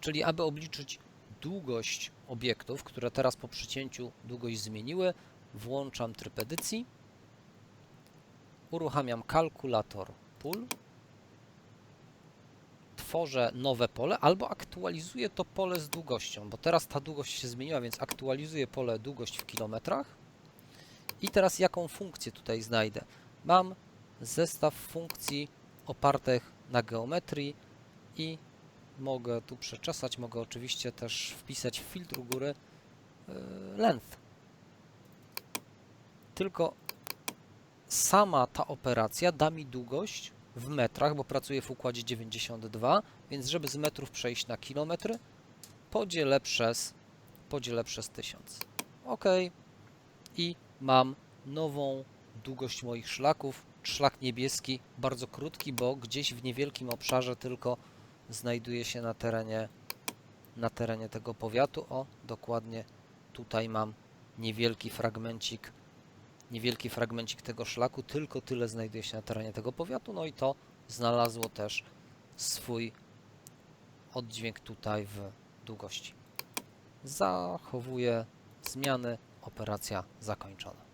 Czyli aby obliczyć długość obiektów, które teraz po przycięciu długość zmieniły, włączam tryb edycji, uruchamiam kalkulator pól, tworzę nowe pole albo aktualizuję to pole z długością, bo teraz ta długość się zmieniła, więc aktualizuję pole długość w kilometrach. I teraz jaką funkcję tutaj znajdę? Mam zestaw funkcji opartych na geometrii i mogę tu przeczesać, mogę oczywiście też wpisać w filtr u góry yy, length. Tylko sama ta operacja da mi długość w metrach, bo pracuję w układzie 92, więc żeby z metrów przejść na kilometry, podzielę przez, podzielę przez 1000. OK. I mam nową długość moich szlaków. Szlak niebieski, bardzo krótki, bo gdzieś w niewielkim obszarze tylko znajduje się na terenie, na terenie tego powiatu. O, dokładnie tutaj mam niewielki fragmencik, niewielki fragmencik tego szlaku, tylko tyle znajduje się na terenie tego powiatu. No i to znalazło też swój oddźwięk tutaj w długości. Zachowuję zmiany, operacja zakończona.